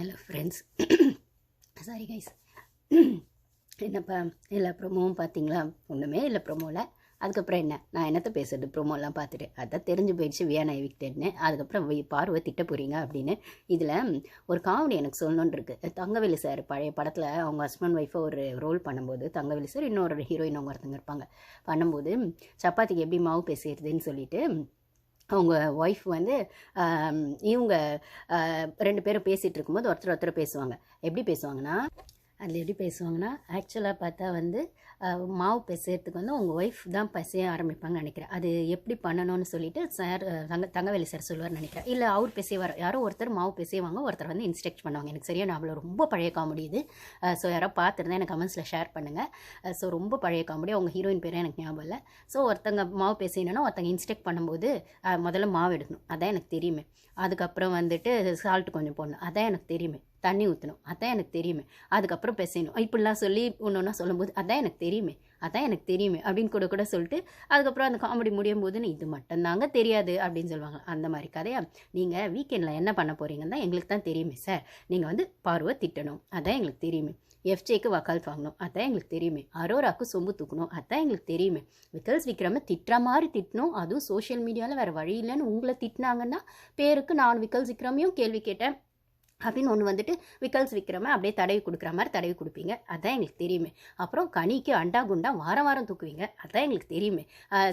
Hello friends sorry guys என்னப்பா எல்லா ப்ரோமோவும் பார்த்தீங்களா? ஒன்றுமே இல்லை ப்ரொமோவில் அதுக்கப்புறம் என்ன? நான் என்னத்தை பேசுறது? ப்ரோமோலாம் பார்த்துட்டு. அதான் தெரிஞ்சு போயிடுச்சு வியானா எவிக்டட்னு அதுக்கப்புறம் பார்வை திட்ட போகிறீங்க அப்படின்னு. இதில் ஒரு காமெடி எனக்கு சொல்லணுன்னு இருக்குது தங்கவேலு சார் பழைய படத்தில் அவங்க ஹஸ்பண்ட் ஒய்ஃபை ஒரு ரோல் பண்ணும்போது தங்கவேலு சார் இன்னொரு ஹீரோயின் அவங்க ஒருத்தங்க இருப்பாங்க. பண்ணும்போது சப்பாத்திக்கு எப்படி மாவு பேசுகிறதுன்னு சொல்லிட்டு அவங்க ஒய்ஃப் வந்து இவங்க ரெண்டு பேரும் பேசிகிட்டு இருக்கும்போது ஒருத்தர் ஒருத்தர் பேசுவாங்க. எப்படி பேசுவாங்கன்னா அதில் எப்படி பேசுவாங்கன்னா ஆக்சுவலாக பார்த்தா வந்து மாவு பிசையறதுக்கு வந்து உங்கள் ஒய்ஃப் தான் பிசைய ஆரம்பிப்பாங்கன்னு நினைக்கிறேன். அது எப்படி பண்ணணும்னு சொல்லிட்டு சார் தங்க தங்கவேலி சார் சொல்லுவார்னு நினைக்கிறேன். இல்லை அவர் பிசைவார் யாரோ ஒருத்தர் மாவு பிசைவாங்க ஒருத்தர் வந்து இன்ஸ்ட்ரக்ட் பண்ணுவாங்க. எனக்கு சரியா அவ்வளோ ரொம்ப பழைய காமெடி இது. ஸோ யாரோ பார்த்துருந்தா எனக்கு கமெண்ட்ஸில் ஷேர் பண்ணுங்கள் ஸோ ரொம்ப பழைய காமெடி அவங்க ஹீரோயின் பேரும் எனக்கு ஞாபகம் இல்லை. ஸோ ஒருத்தங்க மாவு பேசினா ஒருத்தங்க இன்ஸ்ட்ரக்ட் பண்ணும்போது முதல்ல மாவு எடுக்கணும். அதான் எனக்கு தெரியுமே. அதுக்கப்புறம் வந்துட்டு சால்ட் கொஞ்சம் போடணும். அதான் எனக்கு தெரியுமே. தண்ணி ஊற்றணும் அதான் எனக்கு தெரியுமே. அதுக்கப்புறம் பிசையணும். இப்படிலாம் சொல்லி ஒன்று ஒன்றா சொல்லும்போது அதான் எனக்கு தெரியுமே. அதான் எனக்கு தெரியுமே. அப்படின்னு கூட கூட சொல்லிட்டு அதுக்கப்புறம் அந்த காமெடி முடியும் போது இது மட்டும்தாங்க தெரியாது. அப்படின்னு சொல்லுவாங்க. அந்த மாதிரி கதையா. நீங்கள் வீக்கெண்டில் என்ன பண்ண போகிறீங்கன்னு தான் எங்களுக்கு தான் தெரியுமே சார் நீங்கள் வந்து பார்வை திட்டணும். அதான் எங்களுக்கு தெரியுமே. எஃப்ஜேக்கு வக்கால் வாங்கணும். அதான் எங்களுக்கு தெரியுமே. அரோராக்கு சொம்பு தூக்கணும். அதான் எங்களுக்கு தெரியுமே. விக்கல்ஸ் விக்ரம திட்டுற மாதிரி திட்டணும். அதுவும் சோஷியல் மீடியாவில் வேறு வழி இல்லைன்னு உங்களை திட்டினாங்கன்னா பேருக்கு நான் விக்கல்ஸ் விக்ரமையும் கேள்வி கேட்டேன். அப்படின்னு ஒன்று வந்துட்டு விக்கல்ஸ் விக்ரம அப்படியே தடவி கொடுக்குற மாதிரி தடவி கொடுப்பீங்க. அதான் எங்களுக்கு தெரியுமே. அப்புறம் கனிக்கு அண்டா குண்டா வாரம் வாரம் தூக்குவீங்க. அதான் எங்களுக்கு தெரியுமே.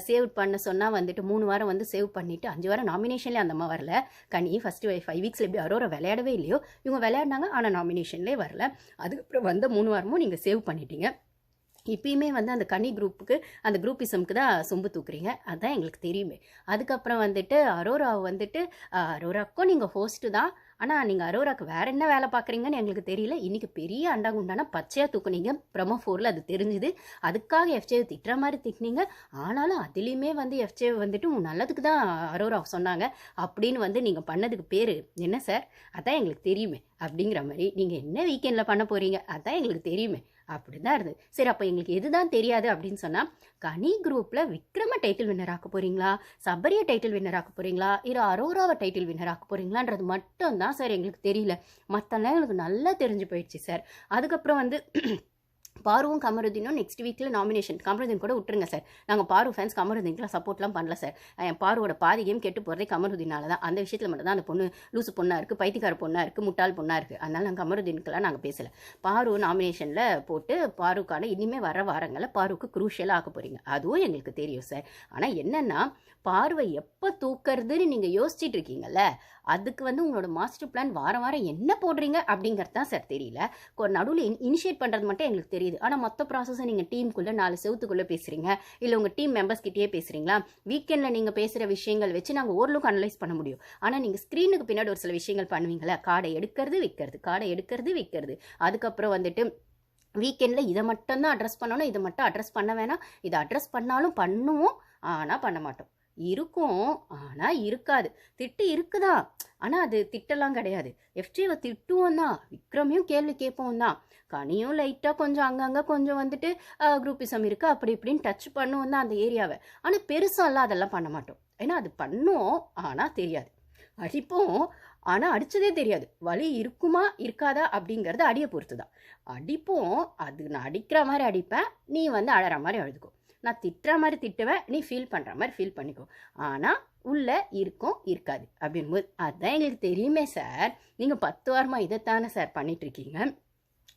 சேவ் பண்ண சொன்னால் வந்துட்டு மூணு வாரம் வந்து சேவ் பண்ணிவிட்டு அஞ்சு வாரம் நாமினேஷன்லேயே அந்த அம்மா வரல. கனி ஃபஸ்ட்டு ஃபைவ் வீக்ஸில் எப்படி அரோரா விளையாடவே இல்லையோ இவங்க விளையாடினாங்க ஆனால் நாமினேஷன்லேயே வரல. அதுக்கப்புறம் வந்த மூணு வாரமும் நீங்கள் சேவ் பண்ணிட்டீங்க. இப்பயுமே வந்து அந்த கனி குரூப்புக்கு அந்த குரூப்பிசம்க்கு தான் சொம்பு தூக்குறீங்க. அதான் எங்களுக்கு தெரியுமே. அதுக்கப்புறம் வந்துட்டு அரோராவை வந்துட்டு அரோராக்கும் நீங்கள் ஹோஸ்ட்டு தான். ஆனால் நீங்கள் அரோராக்கு வேறு என்ன வேலை பார்க்குறீங்கன்னு எங்களுக்கு தெரியல. இன்னைக்கு பெரிய அண்டாகுண்டான பச்சையாக தூக்குனீங்க. ப்ரமோ ஃபோரில் அது தெரிஞ்சுது. அதுக்காக எஃப்ஜே திட்டுற மாதிரி திட்டினீங்க. ஆனாலும் அதுலேயுமே வந்து எஃப்ஜே வந்துட்டு உன் நல்லதுக்கு தான் அரோரா சொன்னாங்க. அப்படின்னு வந்து நீங்கள் பண்ணதுக்கு பேர் என்ன சார்? அதான் எங்களுக்கு தெரியுமே. அப்படிங்கிற மாதிரி நீங்கள் என்ன வீக்கெண்டில் பண்ண போகிறீங்க அதான் எங்களுக்கு தெரியுமே. அப்படி தான் இருந்தது. சரி அப்போ எங்களுக்கு எதுதான் தெரியாது அப்படின்னு சொன்னால் கனி குரூப்பில் விக்ரம டைட்டில் வின்னர் ஆக்க போகிறீங்களா சபரிய டைட்டில் வின்னர் ஆக்க போகிறீங்களா இல்லை அரோராவை டைட்டில் வின்னர் ஆக்க போகிறீங்களான்றது மட்டும் தான் சார் எங்களுக்கு தெரியல. மற்றெல்லாம் எங்களுக்கு நல்லா தெரிஞ்சு போயிடுச்சு சார். அதுக்கப்புறம் வந்து பாருவும் கமருதீனும் நெக்ஸ்ட் வீக்கில் நாமினேஷன் கமருதீன் கூட விட்டுருங்க சார் நாங்கள் பாரு ஃபேன்ஸ் கமருதீன்கெலாம் சப்போர்ட்லாம் பண்ணல சார் என் பாருவோட பாதி கேம் கெட்டு போகிறதே கமருதீனால தான். அந்த விஷயத்தில் மட்டும் தான் அந்த பொண்ணு லூசு பொண்ணாக இருக்குது பைத்தியக்கார பொண்ணாக இருக்குது முட்டாள் பொண்ணாக இருக்குது அதனால் நாங்கள் கமருதீனுக்கெல்லாம் நாங்கள் பேசலை. பாரு நாமினேஷனில் போட்டு பாருக்கான இனிமேல் வர வாரங்களில் பாருக்கு குரூஷியலாக ஆக்க போகிறீங்க அதுவும் எங்களுக்கு தெரியும் சார் ஆனால் என்னென்னா பார்வை எப்போ தூக்கிறதுன்னு நீங்கள் யோசிச்சிட்டு இருக்கீங்கல்ல அதுக்கு வந்து உங்களோட மாஸ்டர் பிளான் வாரம் வாரம் என்ன போடுறீங்க அப்படிங்கிறது தான் சார் தெரியல. நடுவில் இன் இனிஷியேட் பண்ணுறது மட்டும் எங்களுக்கு தெரியுது. ஆனால் மொத்த ப்ராசஸை நீங்கள் டீமுக்குள்ளே நாலு செவத்துக்குள்ளே பேசுகிறீங்க இல்லை உங்கள் டீம் மெம்பர்ஸ் கிட்டேயே பேசுகிறீங்களா வீக்கெண்டில் நீங்கள் பேசுகிற விஷயங்கள் வச்சு நாங்கள் ஓரளவுக்கு அனலைஸ் பண்ண முடியும். ஆனால் நீங்கள் ஸ்க்ரீனுக்கு பின்னாடி ஒரு சில விஷயங்கள் பண்ணுவீங்களா கார்டை எடுக்கிறது விற்கிறது கார்டை எடுக்கிறது விற்கிறது அதுக்கப்புறம் வந்துட்டு வீக்கெண்டில் இதை மட்டும்தான் அட்ரஸ் பண்ணணும். இதை மட்டும் அட்ரஸ் பண்ண வேணாம். இதை அட்ரஸ் பண்ணாலும் பண்ணுவோம். ஆனால் பண்ண மாட்டோம். இருக்கும். ஆனால் இருக்காது. திட்டு இருக்குதா? ஆனால் அது திட்டெல்லாம் கிடையாது. எஃப்டிவை திட்டுவோம் தான். விக்ரமையும் கேள்வி கேட்போம் தான். கனியும் லைட்டாக கொஞ்சம் அங்கங்கே கொஞ்சம் வந்துட்டு குரூப்பிசம் இருக்குது அப்படி இப்படின்னு டச் பண்ணுவோம் தான் அந்த ஏரியாவை. ஆனால் பெருசாலாம் அதெல்லாம் பண்ண மாட்டோம். ஏன்னா அது பண்ணுவோம் ஆனால் தெரியாது. அடிப்போம். ஆனால் அடித்ததே தெரியாது. வலி இருக்குமா இருக்காதா அப்படிங்கிறது அடியை பொறுத்து தான் அடிப்போம். அது நான் அடிக்கிற மாதிரி அடிப்பேன். நீ வந்து அழற மாதிரி அழுதுக்கும் நான் திட்டுற மாதிரி திட்டுவேன் நீ ஃபீல் பண்ணுற மாதிரி ஃபீல் பண்ணிக்கோ. ஆனால் உள்ளே இருக்கும் இருக்காது அப்படின்போது அதுதான் எங்களுக்கு தெரியுமே சார் நீங்கள் பத்து வாரமாக இதைத்தானே சார் பண்ணிகிட்ருக்கீங்க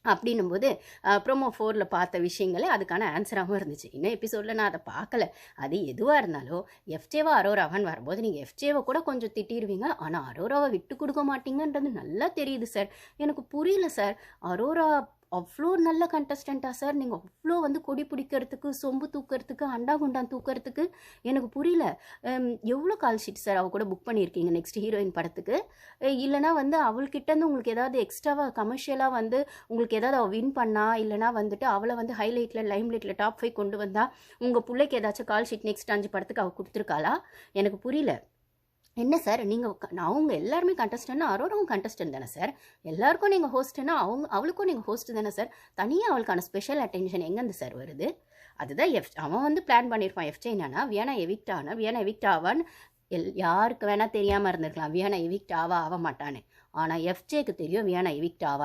அப்படின்னும்போது அப்படின்னும் போது ப்ரோமோ ஃபோரில் பார்த்த விஷயங்களே அதுக்கான ஆன்சராகவும் இருந்துச்சு. இன்னும் எபிசோடில் நான் அதை பார்க்கல. அது எதுவாக இருந்தாலும் எஃப்ஜேவா அரோராவான்னு வரும்போது நீங்கள் எஃப்ஜேவை கூட கொஞ்சம் திட்டிடுவீங்க ஆனால் அரோராவை விட்டு கொடுக்க மாட்டீங்கன்றது நல்லா தெரியுது சார் எனக்கு புரியல சார் அரோரா அவ்வளோ நல்ல கண்டஸ்டண்ட்டாக சார் நீங்கள் அவ்வளோ வந்து கொடி பிடிக்கிறதுக்கு சொம்பு தூக்கிறதுக்கு அண்டா குண்டான் தூக்கிறதுக்கு எனக்கு புரியல. எவ்வளோ கால் ஷீட் சார் அவள் கூட புக் பண்ணியிருக்கீங்க நெக்ஸ்ட் ஹீரோயின் படத்துக்கு? இல்லைனா வந்து அவள்கிட்டேருந்து உங்களுக்கு ஏதாவது எக்ஸ்ட்ராவாக கமர்ஷியலாக வந்து உங்களுக்கு ஏதாவது அவள் வின் பண்ணா இல்லைனா வந்துட்டு அவளை வந்து ஹைலைட்டில் லைம்லைட்டில் டாப் ஃபைவ் கொண்டு வந்தால் உங்கள் பிள்ளைக்கு ஏதாச்சும் கால் ஷீட் நெக்ஸ்ட் அஞ்சு படத்துக்கு அவள் கொடுத்துருக்காளா? எனக்கு புரியல. என்ன சார்? நீங்கள் அவங்க எல்லாருமே கண்டஸ்டன்ட்னா அரோராவும் கண்டஸ்டன்ட் தானே சார்? எல்லாருக்கும் நீங்கள் ஹோஸ்ட்னா அவங்க அவளுக்கும் நீங்கள் ஹோஸ்ட் தானே சார்? தனியாக அவளுக்கான ஸ்பெஷல் அட்டென்ஷன் எங்கேருந்து சார் வருது? அதுதான் எஃப் அவன் வந்து பிளான் பண்ணியிருப்பான் எஃப்ஜே என்னன்னா வியானா எவிக்ட் ஆனா வியானா எவிக்ட் ஆவான்னு எல் யாருக்கு வேணால் தெரியாமல் இருந்திருக்கலாம். வியானா எவிக்ட் ஆவா ஆக மாட்டானே ஆனால் எஃப்ஜேக்கு தெரியும் வியானா எவிக்ட் ஆவா.